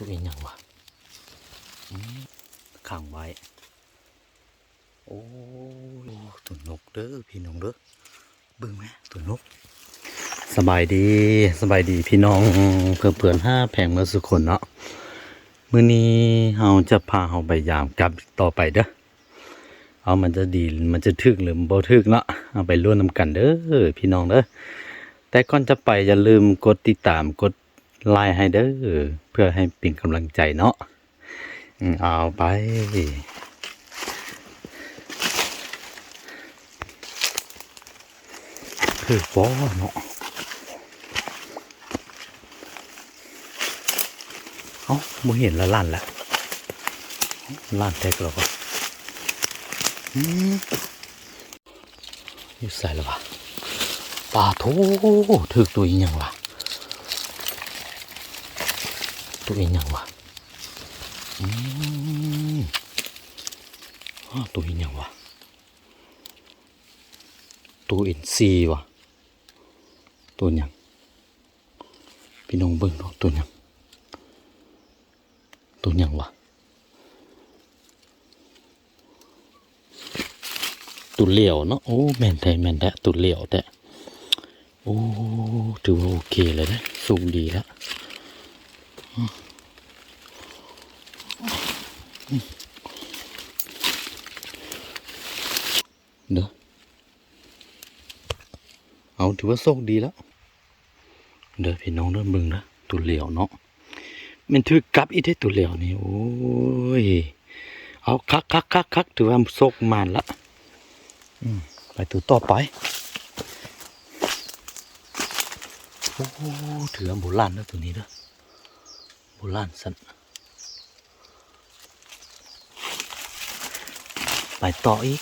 ตัวเองยังวะขังไว้ โอ้ยตัวนกเด้อพี่น้องเด้อบิ่งไหมตัวนก สบายดีสบายดีพี่น้องเพื่อนเพื่อนห้าแผงเมื่อสุคนเนาะมื้อนี้เราจะพาเราไปยามกลับต่อไปเด้อเอามันจะดีมันจะถึกหรือบ่ถึกเนาะเอาไปร่วมนำกันเด้อพี่น้องเด้อแต่ก่อนจะไปอย่าลืมกดติดตามกด ไลค์ให้เด้อเพื่อให้เป็นกำลังใจเนาะเอาไป คือป้อเนาะเอ้าบ่เห็นละลั่นละลั่นแท้กแล้วก็อืมอยู่ใส่แล้ววะปลาโถถึกตัวยังวะ ตัวอีหยังวะอืมตัวอีหยังวะตัวอินซีวะตัวหยังพี่น้องเบิ่งเนาะตัวหยังตัวหยังวะตุเหลียวเนาะโอ้แม่นแท้แม่นแท้ตุเหลียวแท้โอ้ถือว่าโอเคเลยนะสูงดีแล้วอืมอืม เด้อเอาถือว่าโชคดีแล้ว เด้อพี่น้องเด้อเบิ่งนะตุเหลียวเนาะมันถือกลับอีได้ตัวเหลวนี่โอ้ยเอาคักคักคักคักถือว่าโซกมานละอืมไปตัวต่อไปโอ้ถือว่าโบราณนะตัวนี้เด้อโบราณสัน ไปต่ออีก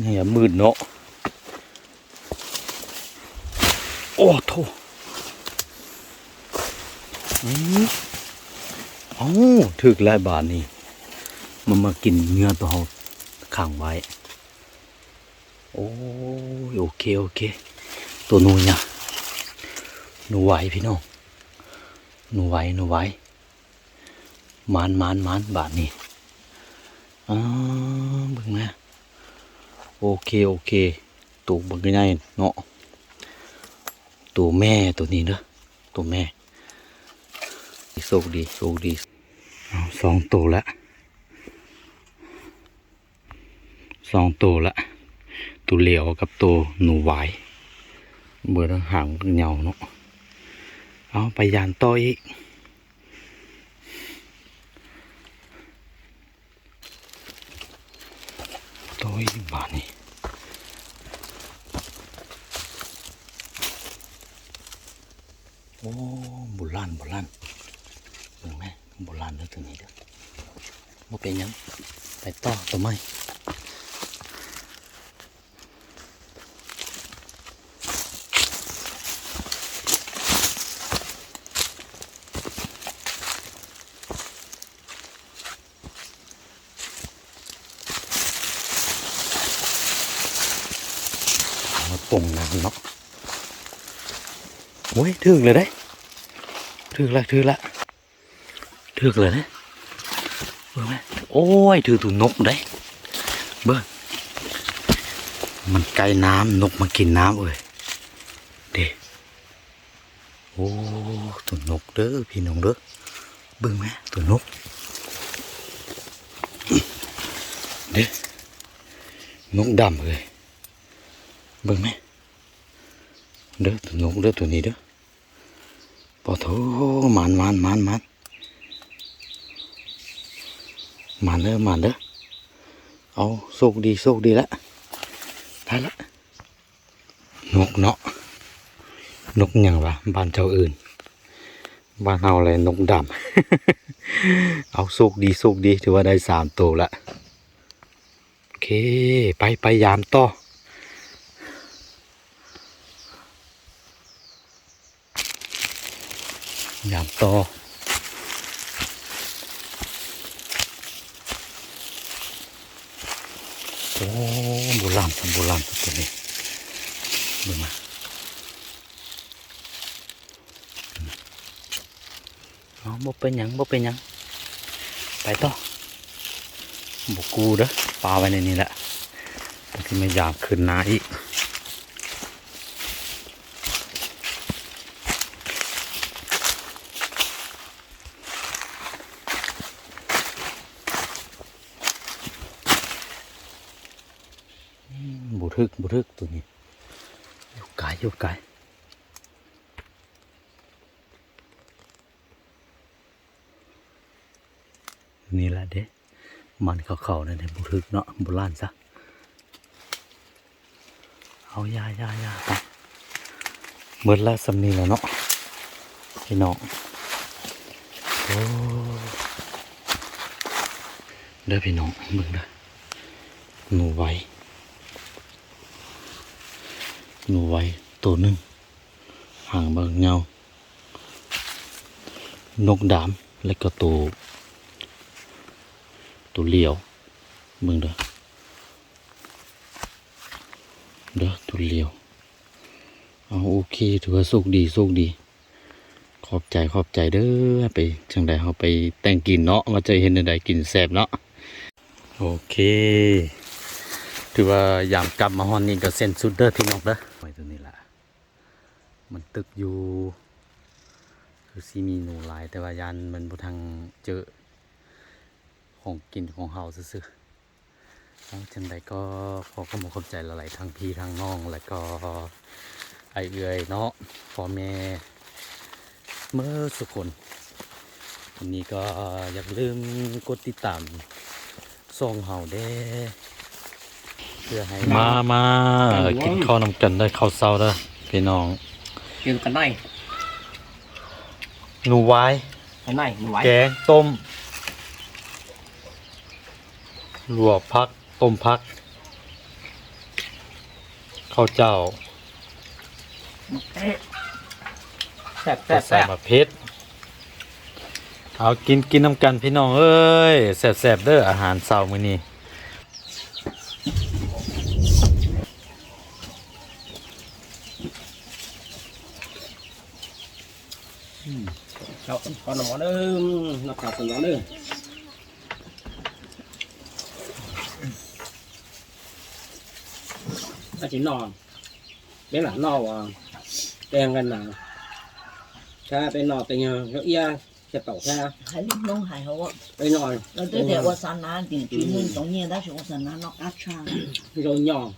นี่อย่ามืดเนาะ โอ้โถอืมอ้าถึกหลายบาทนี่ มันมากินเนื้อตัวเราขังไว้ โอ้ยโอเคโอเค ตัวนูเนี่ยหนูไหวพี่น้องหนูไหวหนูไหวมานมานมานบาทนี่อ้าวเบิ่งนะโอเคโอเคตัวเบิ่งง่ายๆเนาะตัวแม่ตัวนี้เด้อตัวแม่โชคดีโชคดีสองตัวแล้ว สองตัวละ ตัวเหลียวกับตัวหนูหวายเบอร์หางเหงาเนาะเอาไปยานต่ออีกต่ออีกบาทนี่โอ้บุราณโบุราณเห็นไหมบุราณแล้วตัวนี้เด้อบ่เป็นยังไปต่อตัวไม่ ปงน้ำเนาะโอ้ยถึกเลยได้ถึกละถึกละถึกเลยนะเบิ่งไหมโอ้ยถือตัวนกได้เบิ่งมันไกลน้ำนกมากินน้ำเอ้ยเด็โอ้ตัวนกเด้อพี่น้องเด้อเบิ่งไหมตัวนกเด็นกดำเลยเบิ่งไหม เด้อตัวนกเด้อตัวนี้เด้อปอโถมันมันมันมันมันเด้อมันเด้อเอาโชคดีโชคดีละได้ละนกเนาะนกยังวะบ้านเจ้าอื่นบ้านเฮาอะไรนกดำ เอาโชคดีโชคดีถือว่าได้สามตัวละ โอเค ไปไปยามต่อ ยามต่อโอ้โบราณสันโบราณตัวนี้ดูมาเอาบ่เป็นหยังบ่เป็นหยัง ไปต่อบุกูเด้อปลาไว้ในนี้แหละที่ไม่อยากขึ้นนาอีก บุทึกบุทึกตัวนี้อยู่ไกลอยู่ไกลนี่แหละเด้มันเข่าเขาเนี่ยบุทึกเนาะโบราณซะเอายายายาไปเมื่อแล้วสำนีแล้วเนาะพี่น้องโอ้เด้อพี่น้องมึงเด้หนูไว้ หนูไว้ตัวหนึ่งห่างบางเงานกดามแล้วก็ตัวตัวเหลียวมึงเด้อเด้อตัวเหลียวเอาโอเคถือว่าสุกดีสุกดี ขอบใจขอบใจเด้อไปจังใดเขาไปแต่งกินเนาะว่าจะเห็นใดกินแซ่บเนาะโอเค ถือว่ายามกลับมาฮอนนี่ก็เส้นสุดเด้อพี่นองเด้อ ตัวนี้ละมันตึกอยู่ คือซีมีหนูหลาย แต่ว่ายันมันบ่ทางเจอของกินของเฮาซื่อๆแล้วจังใดก็ขอขอบคุณขอบใจหลายๆทางพี่ทางน้องแล้วก็ไอเอื้อยเนาะพ่อแม่เมื่อสุกคนวันนี้ก็อย่าลืมกดติดตามส่องเฮาเด้ มามากินข้าวนำกันได้ข้าวเศร้าเด้อพี่น้องกินกันได้หนูไว้กันได้หนูไว้แกงต้มลวกพัก ต้มพัก ข้าวเจ้าแซ่บแซ่บแซ่บมาเพชรเอากินกินน้ำกันพี่น้องเอ้ยแซ่บแซ่บเด้ออาหารเศร้ามื้อนี้ อนสมาโอ้ไปตัวละเอียดนั่นนะต่อไปเปเต้สิรันตลาดของเราไปนอนเนาะไปเทียธรรมชาติไปเอานอ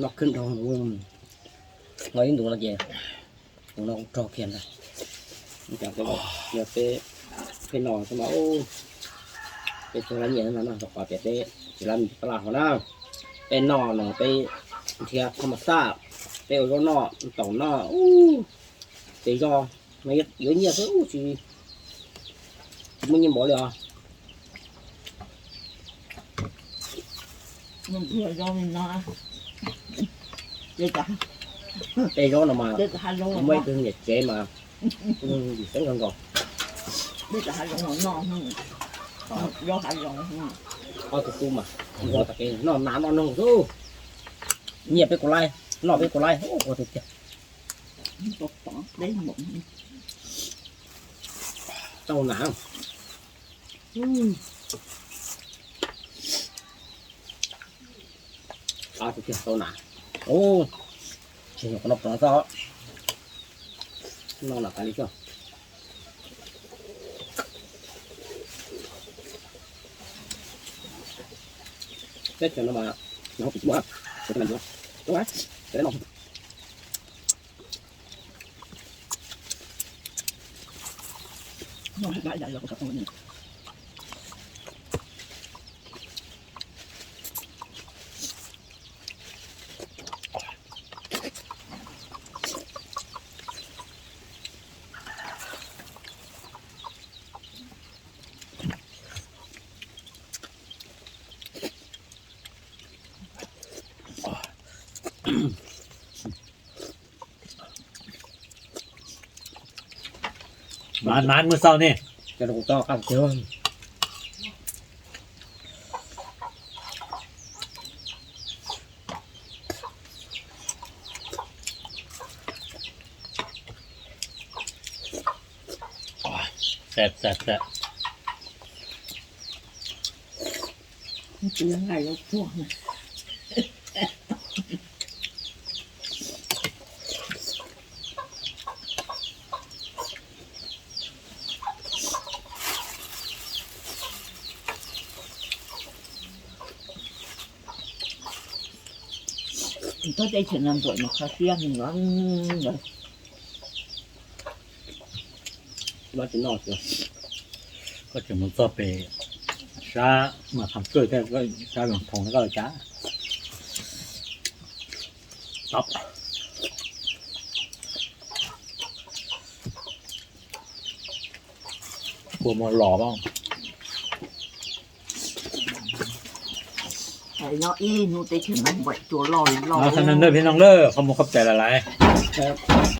ก ngói đủ là gì đủ nó cũng trò kiện rồi chẳng cái giờ cái cái nồi cái mẫu cái chỗ lăn nhẹ nó nó học quả biệt đấy. Chỉ làm cái là họ nào. Cái nò là cái thì không mà xa cái ở nò tổng nò cái do mấy dưới nhiều thứ chỉ mình nhìn bỏ được mình vừa do mình nò được cả đây đó là mà mấy cái nhật chế mà. Sẵn còn còn biết là hạt rồng ngon hơn. Do hạt rồng thôi cái mà. Mà do cái nó nám nó nông rồi nhiều cái cổ lai. Nó cái cổ lai. Ô có thịt kìa. Mụn tao nám à thịt kìa tao nám ô นนองสู้เงียบไปกว่าไรนอนไปกว่าไรโอ้โห หมานหมานมือเศร้านี่กระดูกต่อกันเชียวแซ่บแซ่บแซ่บมันเป็นยังไงลูกพวกน่ะ tôi đây chỉ làm rồi mà khá xiên thì nó rồi ว่าจะนอนอยู่ก็จะมันก็ไปช้ามาทำเกิดแค่ก็ช้าหลงทงแล้วก็จ้าตับกลัวมันหล่อบ้าง Tại nó y nó tới chỉ làm vậy chúa lòi เอา lòi ท่านนั้นเด้อพี่น้องเด้อขโมยขับใจละลายครับ